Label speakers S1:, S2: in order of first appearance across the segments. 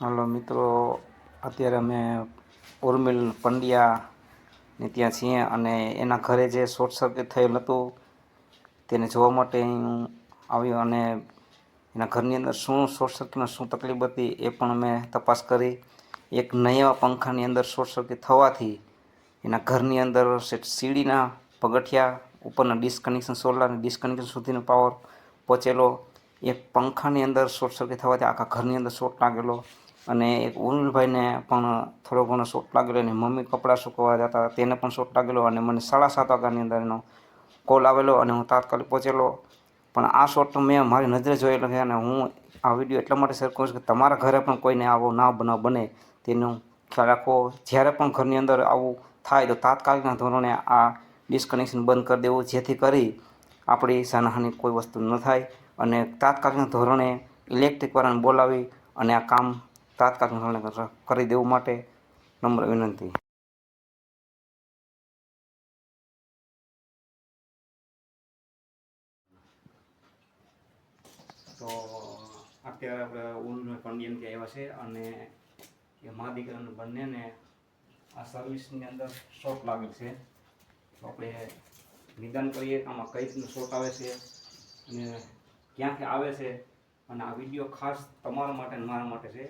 S1: હાલો મિત્રો, અત્યારે અમે ઉર્મિલ પંડ્યા ને ત્યાં છીએ અને એના ઘરે જે શોર્ટ સર્કિટ થયેલ હતું, તેને જોવા માટે હું આવ્યો અને એના ઘરની અંદર શું શોર્ટ સર્કિટમાં શું તકલીફ હતી એ પણ અમે તપાસ કરી. એક નયા પંખાની અંદર શોર્ટ સર્કિટ થવાથી એના ઘરની અંદર સીડીના પગથિયા, ઉપરના ડિસ્કનેક્શન સોલાર ડિસ્કનેક્શન સુધીનો પાવર પહોંચેલો. એક પંખાની અંદર શોર્ટ સર્કિટ થવાથી આખા ઘરની અંદર શોર્ટ લાગેલો. અને એક ઉર્મિલભાઈને પણ થોડો ઘણો શોટ લાગેલો અને મમ્મી કપડાં સુકવવા જતા તેને પણ શોટ લાગેલો અને મને સાડા સાત વાગ્યાની અંદર એનો કોલ આવેલો અને હું તાત્કાલિક પહોંચેલો. પણ આ શોટ મેં મારી નજરે જોયેલો છે અને હું આ વીડિયો એટલા માટે શેર કરું છું કે તમારા ઘરે પણ કોઈને આવો ના બનાવ બને તેનો ખ્યાલ રાખો જ્યારે પણ ઘરની અંદર આવું થાય તો તાત્કાલિકના ધોરણે આ ડિસ્કનેક્શન બંધ કરી દેવું, જેથી કરી આપણી જાનહાનિ કોઈ વસ્તુ ન થાય અને તાત્કાલિકના ધોરણે ઇલેક્ટ્રિકવાળાને બોલાવી અને આ કામ તાત્કાલિક ધોરણે કરી દેવું માટે નમ્ર વિનંતી. તો અત્યારે આપણે ઉલને પંડ્યમ ત્યાં આવ્યા છે અને એ મા દીકરાને બંનેને આ સર્વિસની અંદર શોર્ટ લાગેલ છે. તો આપણે નિદાન કરીએ કે આમાં કઈ રીતનું શોર્ટ આવે છે અને ક્યાંથી આવે છે અને આ વીડિયો ખાસ તમારા માટે મારા માટે છે.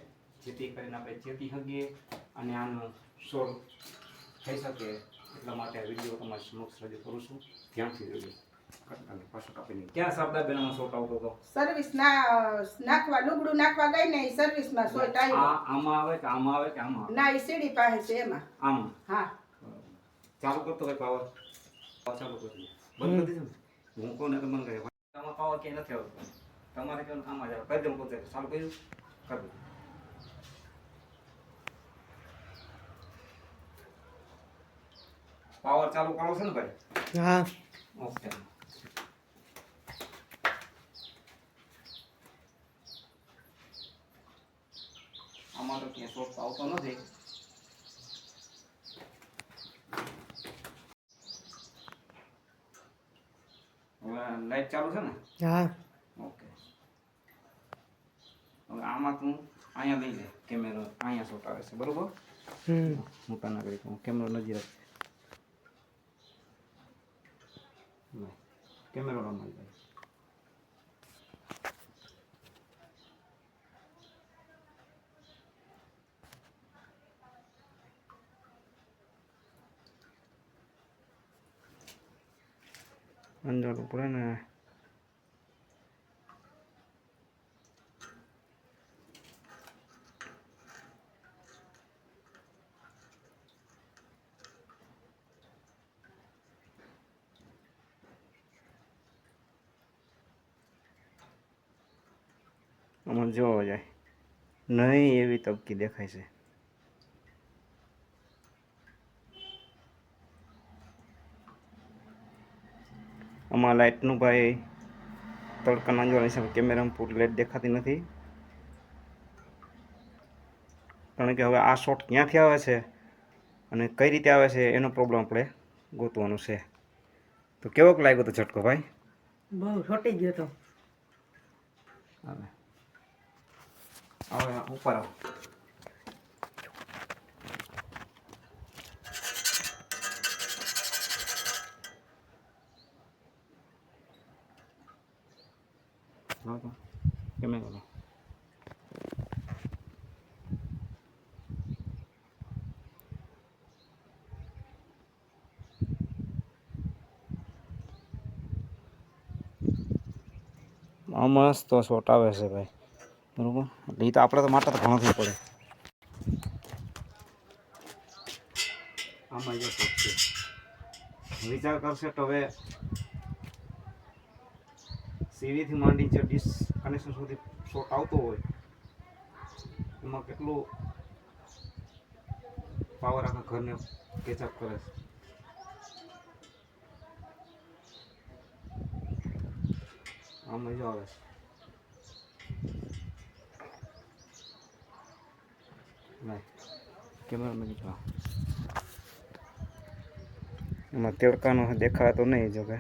S1: જેથી કરીને આપણે ચેતી શકીએ અને આનો સોલ્વ થઈ શકે એટલા માટે વીડિયો તમારી સમક્ષ રજૂ કરું છું. ધ્યાનથી જોજો. અને પાછો કાપી નહીં ક્યાં શારદાબેનમાં શોર્ટ આવતો હતો?
S2: સર્વિસ ના નાખવા લુગડું નાખવા ગઈ ને સર્વિસમાં સોલ્ટ આવ્યો.
S1: આમાં આવે કે આમાં આવે કે આમાં
S2: ના એ સીડી પાસે છે એમાં.
S1: આમ?
S2: હા.
S1: ચાલુ કરતો હોય પાવર? ચાલુ કરી બંધ કરી દીધું હું કોને તો કહે ભાઈ, પાવર ક્યાંય નથી આવતો. તમારે કેવું કામ આવે. કરી દઉં પોતે ચાલુ કર્યું? કરી પાવર ચાલુ કરો છો ને ભાઈ
S3: હા
S1: ઓકે આમાં તો ક્યાંય શોર્ટ આવતો નથી હવે લાઈટ ચાલુ છે ને
S3: હા
S1: ઓકે હવે આમાં તું અહીંયા લઈ લે કેમેરો અહીંયા શોટ આવે છે બરોબર
S3: હમ
S1: મોટા નાગરિક હું કેમેરો નજીક રાખ લે, કેમેરો રમાઈ જાય અંજારું પડે ને આમાં જોવા જાય. નહીં એવી તબકી દેખાય છે. આમાં લાઇટનું ભાઈ તડકાના જોવાની હિસાબે કેમેરામાં પૂરી લાઇટ દેખાતી નથી. કારણ કે હવે આ શોટ ક્યાંથી આવે છે અને કઈ રીતે આવે છે એનો પ્રોબ્લેમ આપણે ગોતવાનો છે. તો કેવોક લાગ્યો તો ઝટકો ભાઈ?
S3: બહુ છોટી ગયો તો.
S1: હવે હવે ઉપર આવો. કેમેરો. આ મસ્ત શોટ આવે છે ભાઈ બરોબર? એટલે એ તો આપણે તો માટે તો ઘણો થઈ પડે. આમાં જો વિચાર કરશે તો હવે સીવીથી માંડી જે ડિસ કનેક્શન સુધી શોટ આવતો હોય, એમાં કેટલું પાવર આખા ઘરને કેચઅપ કરે છે. આ મજા આવે છે લાય કેમેરા માં જો એમાં તેડકાનો દેખાતો નહીં જો કે.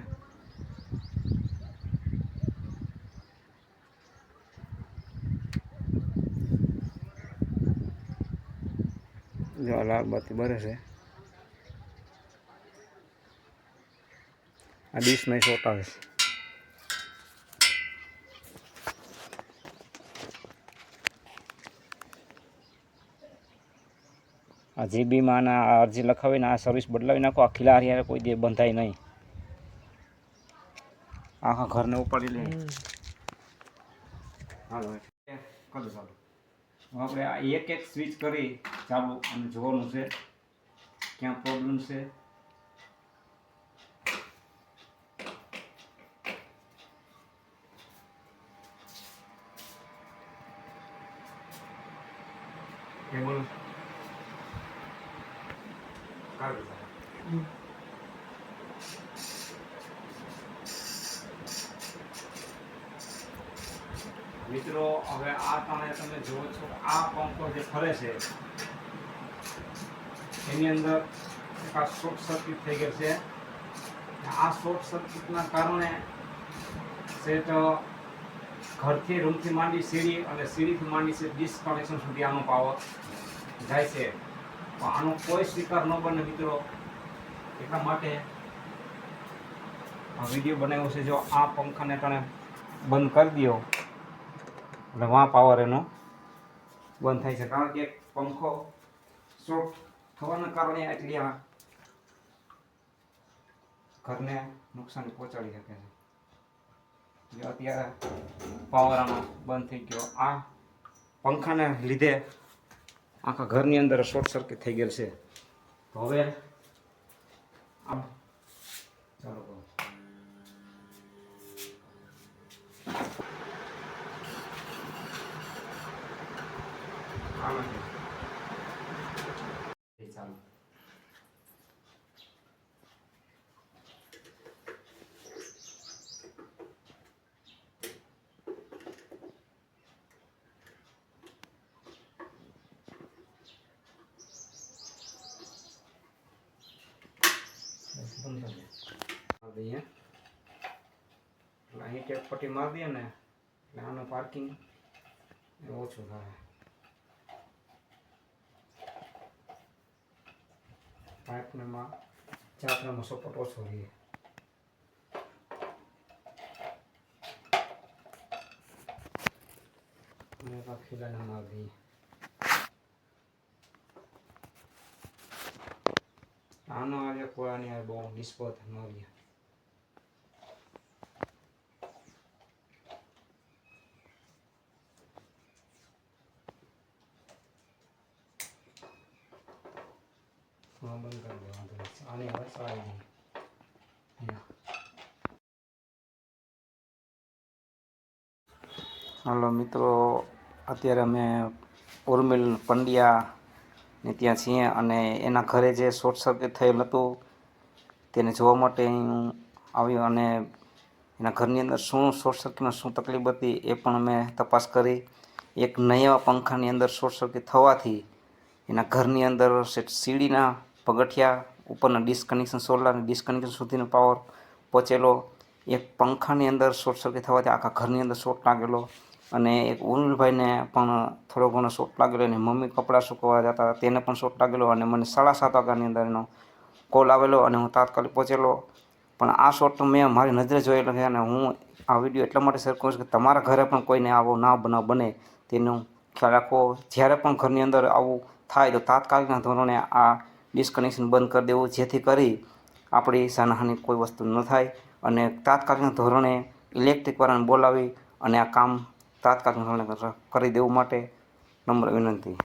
S1: જો આ લાલ બાતી બરે છે. આ ડીશમાં શોટ આવે છે. આ જીબીમાં ના આ અરજી લખાવીને આ સર્વિસ બદલાવી નાખો આ ખીલા હારે કોઈ દે બંધાય નહીં. આખા ઘરને ઉપાડી લે. હાલો ચાલો આપણે આ એક એક સ્વિચ કરી ચાલુ અને જોવાનું છે ક્યાં પ્રોબ્લેમ છે. કેબલ મિત્રો, હવે આ તમે તમે જુઓ છો આ પંખો જે ફરે છે, એની અંદર આ શોર્ટ સર્કિટ થઈ ગઈ છે. આ શોર્ટ સર્કિટના કારણે સેટ ઘરથી રૂમથી માંડી સીડી અને સીડીથી માંડી છે ડિસ્કનેક્શન સુધી આનો પાવર જાય છે. આનો કોઈ સ્વીકાર ન બને મિત્રો. એટલા માટે આ વીડિયો બનાવ્યો છે જો આ પંખાને તમે બંધ કરી દો એટલે વાં પાવર એનો બંધ થાય છે. કારણ કે પંખો શોર્ટ થવાના કારણે એટલી આ ઘરને નુકસાન પહોંચાડી શકે છે. અત્યારે પાવર આનો બંધ થઈ ગયો. આ પંખાને લીધે આખા ઘરની અંદર શોર્ટ સર્કિટ થઈ ગયેલ છે. તો હવે આમ ચાલો કરો આમાં છે. એ ચાલો બંધ કરી દે. મારી દઈએ એટલે અહીં ટેપ પટ્ટી મારી દઈએ ને એટલે આનું પાર્કિંગ ઓછું થાય પાઇપમાં ચાપડામાં સપોર્ટ ઓછો રહે અને પાછી લાઈન મારી દઈએ આનો આજે કોળાની આ બહુ નિષ્ફળ મારી હા બંધ કરી દે વાંધો નહીં હવે મિત્રો, અત્યારે અમે ઉર્મિલ પંડ્યા ને ત્યાં છીએ અને એના ઘરે જે શોર્ટ સર્કિટ થયેલ હતું, તેને જોવા માટે હું આવ્યો અને એના ઘરની અંદર શું શોર્ટ સર્કિટમાં શું તકલીફ હતી એ પણ અમે તપાસ કરી. એક નયા પંખાની અંદર શોર્ટ સર્કિટ થવાથી એના ઘરની અંદર સીડીના પગથિયા ઉપરના ડિસ્કનેક્શન સોલાર ડિસ્કનેક્શન સુધીનો પાવર પહોંચેલો. એક પંખાની અંદર શોર્ટ સર્કિટ થવાથી આખા ઘરની અંદર શોર્ટ લાગેલો. અને એક ઉર્મિલભાઈને પણ થોડો ઘણો શોર્ટ લાગેલો. અને મમ્મી કપડાં સુકવવા જતા હતા, તેને પણ શોર્ટ લાગેલો. અને મને સાડા સાત વાગ્યાની અંદર એનો કોલ આવેલો અને હું તાત્કાલિક પહોંચેલો. પણ આ શોર્ટ મેં મારી નજરે જોયેલો છે અને હું આ વીડિયો એટલા માટે શેર કરું છું કે તમારા ઘરે પણ કોઈને આવો ના બનાવ બને. તેનું ખ્યાલ રાખો જ્યારે પણ ઘરની અંદર આવું થાય તો તાત્કાલિકના ધોરણે આ ડિસ્કનેક્શન બંધ કરી દેવું, જેથી કરી આપણી સાનહાની કોઈ વસ્તુ ન થાય અને તાત્કાલિક ધોરણે ઇલેક્ટ્રિકવાળાને બોલાવી અને આ કામ તાત્કાલિક ધોરણે કરી દેવું માટે નમ્ર વિનંતી.